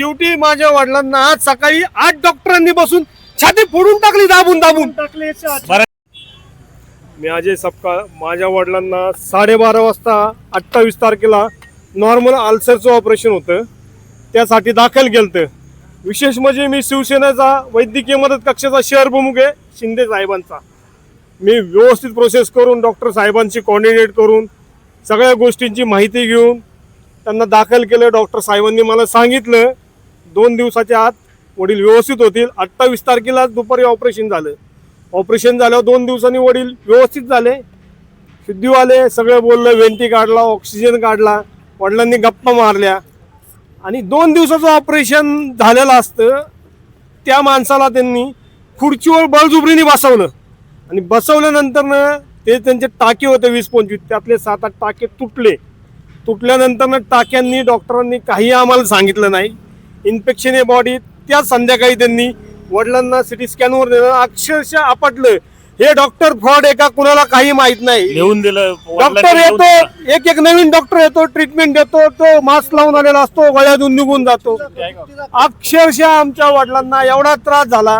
शेवटी माझ्या वडिलांना आज सकाळी आठ डॉक्टरांनी बसून छाती फोडून टाकली दाबून दाबून. मी अजय सपकाळ माझ्या वडिलांना साडेबारा वाजता अठ्ठावीस तारखेला नॉर्मल अल्सरचं ऑपरेशन होतं. त्यासाठी दाखल केलं विशेष म्हणजे मी शिवसेनेचा वैद्यकीय मदत कक्षाचा शहर प्रमुख आहे शिंदे साहेबांचा. मी व्यवस्थित प्रोसेस करून डॉक्टर साहेबांशी कॉर्डिनेट करून सगळ्या गोष्टींची माहिती घेऊन त्यांना दाखल केलं. डॉक्टर साहेबांनी मला सांगितलं दोन दिवसाच्या आत वडील व्यवस्थित होतील. अठ्ठावीस तारखेला दुपारी ऑपरेशन झालं. ऑपरेशन झाल्यावर दोन दिवसांनी वडील व्यवस्थित झाले. शुद्धीव आले सगळं बोललं वेंटी काढला ऑक्सिजन काढला. वडिलांनी गप्पा मारल्या. आणि दोन दिवसाचं ऑपरेशन झालेलं असतं त्या माणसाला त्यांनी खुर्चीवर बळजुबरीने बसवलं. आणि बसवल्यानंतरनं ते त्यांचे टाके होते वीस पंचवीस त्यातले सात आठ टाके तुटले. तुटल्यानंतर टाक्यांनी डॉक्टरांनी काही आम्हाला सांगितलं नाही. इन्फेक्शन आहे बॉडी त्या संध्याकाळी त्यांनी वडिलांना सिटी स्कॅनवर नेलं. अक्षरशः आपटलं. हे डॉक्टर फ्रॉड आहे का कुणाला काही माहीत नाही. लिहून दिलं. डॉक्टर येतो. एक एक नवीन डॉक्टर येतो ट्रीटमेंट देतो तो मास्क लावून आलेला असतो गळ्यातून निघून जातो. अक्षरशः आमच्या वडिलांना एवढा त्रास झाला.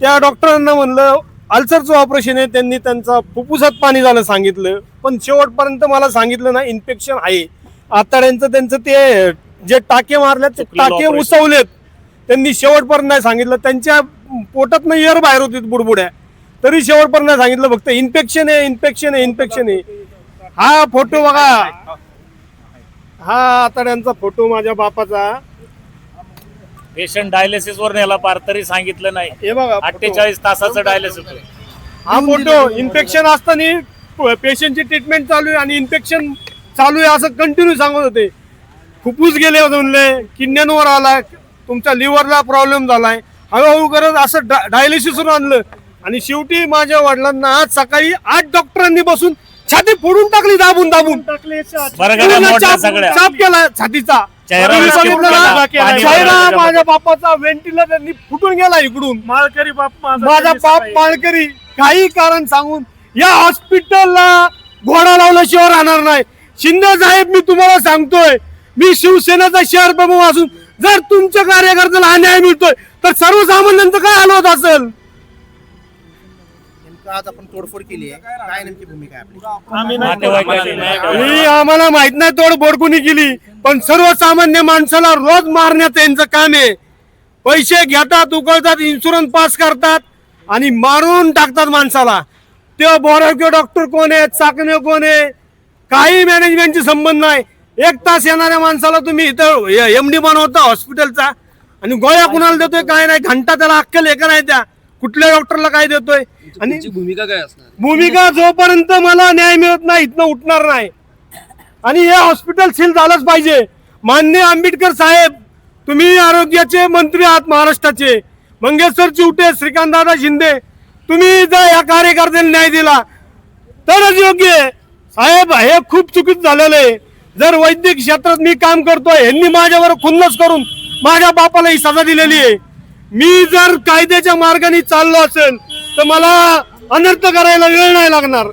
त्या डॉक्टरांना म्हणलं अल्सरचं ऑपरेशन आहे. त्यांनी त्यांचा फुफ्फुसात पाणी झालं सांगितलं. पण शेवटपर्यंत मला सांगितलं ना इन्फेक्शन आहे. आताड्यांचं त्यांचं ते जे टाके मारले ते टाके. उसवलेत. त्यांनी शेवटपर्यंत नाही सांगितलं. त्यांच्या पोटात एअर बाहेर होती बुडबुड्या. तरी शेवटपर्यंत नाही सांगितलं. फक्त इन्फेक्शन आहे इन्फेक्शन आहे इन्फेक्शन आहे. हा फोटो बघा. हा आताड्यांचा फोटो माझ्या बापाचा. पेशंट डायलिसिस वर नेला पार तरी सांगितलं नाही. हे बघा. अठ्ठेचाळीस तासाचं डायलिसिस हा फोटो इन्फेक्शन असताना पेशंटची ट्रीटमेंट चालू आहे आणि इन्फेक्शन चालू आहे असं कंटिन्यू सांगत होते. फुफ्फुस गेले म्हणले किडण्यांवर आलाय तुमच्या लिव्हरला प्रॉब्लेम झालाय. हळूहळू करत असं डायलिसिसवर आणलं. आणि शेवटी माझ्या वडिलांना आज सकाळी आठ डॉक्टरांनी बसून छाती फोडून टाकली दाबून दाबून. चाप केला छातीचा. चेहरा माझ्या बापाचा व्हेंटिला त्यांनी फुटून गेला इकडून. माळकरी बाप माझा बाप माळकरी. काही कारण सांगून या हॉस्पिटलला घोडा लावल्याशिवाय राहणार नाही. शिंदे साहेब मी तुम्हाला सांगतोय मी शिवसेनेचा शहर प्रमुख असून जर तुमच्या कार्यकर्त्याला अन्याय मिळतोय तर सर्वसामान्यांचं काय होत असेल? नेमकं आज आपण तोडफोड केली आहे. काय नेमकी भूमिका आहे आपली? नातेवाईकांनी न्याय करावा. ही आम्हाला माहीत नाही तोड बोडकुनी केली पण सर्वसामान्य माणसाला रोज मारण्याचं यांचं काम आहे. पैसे घेतात उकळतात इन्शुरन्स पास करतात आणि मारून टाकतात माणसाला. ते बोरावके डॉक्टर कोण आहेत चाकणे कोण आहे काही मॅनेजमेंटची संबंध नाही. एक तास येणाऱ्या माणसाला तुम्ही इथं एम डी बनवता हॉस्पिटलचा आणि गोळ्या कुणाला देतोय काय नाही घंटा त्याला अक्कल एका नाही त्या? कुठल्या डॉक्टरला काय देतोय? आणि भूमिका काय असणार? भूमिका जोपर्यंत मला न्याय मिळत नाही इथनं उठणार नाही. आणि हे हॉस्पिटल सील झालंच पाहिजे. मान्य आंबेडकर साहेब तुम्ही आरोग्याचे मंत्री आहात महाराष्ट्राचे. मंगेश्वर चिवटे श्रीकांतदादा शिंदे तुम्ही जर या कार्यकर्त्यांना न्याय दिला तरच योग्य आहे. साहेब हे खूप चुकीच झालेलं आहे. जर वैद्यक क्षेत्रात मी काम करतोय यांनी माझ्यावर खुन्नस करून माझ्या बापाला ही सजा दिलेली आहे. मी जर कायद्याच्या मार्गाने चाललो असेल तर मला अनर्थ करायला वेळ नाही लागणार.